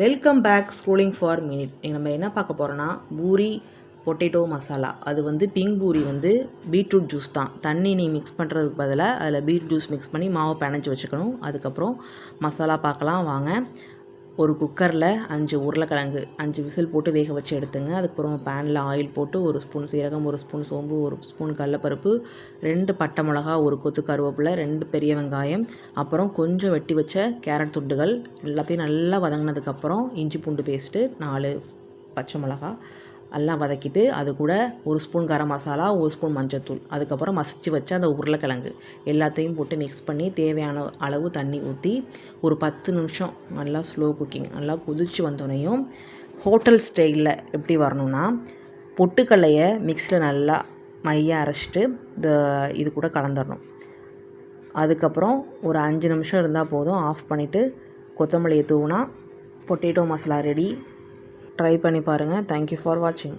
Welcome back schooling for minute நம்ம என்ன பார்க்க போகிறோன்னா பூரி பொட்டேட்டோ மசாலா அது வந்து பிங்க் பூரி வந்து பீட்ரூட் ஜூஸ் தான். தண்ணி நீ மிக்ஸ் பண்ணுறதுக்கு பதிலாக அதில் பீட் ஜூஸ் மிக்ஸ் பண்ணி மாவை பிணைஞ்சி வச்சுக்கணும். அதுக்கப்புறம் மசாலா பார்க்கலாம் வாங்க. ஒரு குக்கரில் அஞ்சு உருளைக்கிழங்கு அஞ்சு விசில் போட்டு வேக வச்சு எடுத்துங்க. அதுக்கப்புறம் பேனில் ஆயில் போட்டு ஒரு ஸ்பூன் சீரகம் ஒரு ஸ்பூன் சோம்பு ஒரு ஸ்பூன் கடலப்பருப்பு ரெண்டு பட்டை மிளகா ஒரு கொத்து கருவேப்பிலை ரெண்டு பெரிய வெங்காயம் அப்புறம் கொஞ்சம் வெட்டி வச்ச கேரட் துண்டுகள் எல்லாத்தையும் நல்லா வதங்கினதுக்கப்புறம் இஞ்சி பூண்டு பேஸ்ட்டு நாலு பச்சை மிளகா எல்லாம் வதக்கிட்டு அது கூட ஒரு ஸ்பூன் கரம் மசாலா ஒரு ஸ்பூன் மஞ்சத்தூள். அதுக்கப்புறம் மசிச்சு வச்ச அந்த உருளைக்கிழங்கு. எல்லாத்தையும் போட்டு மிக்ஸ் பண்ணி தேவையான அளவு தண்ணி ஊற்றி ஒரு பத்து நிமிஷம் நல்லா ஸ்லோ குக்கிங் நல்லா கொதிச்சு வந்தோடனையும் ஹோட்டல் ஸ்டைலில் எப்படி வரணும்னா பொட்டுக்கல்லையை மிக்ஸில் நல்லா மையாக அரைச்சிட்டு இந்த இது கூட கலந்துடணும் அதுக்கப்புறம் ஒரு அஞ்சு நிமிஷம் இருந்தால் போதும் ஆஃப் பண்ணிவிட்டு கொத்தமல்லியை தூவினா பொட்டேட்டோ மசாலா ரெடி ட்ரை பண்ணி பாருங்கள் தேங்க்யூ ஃபார் வாட்சிங்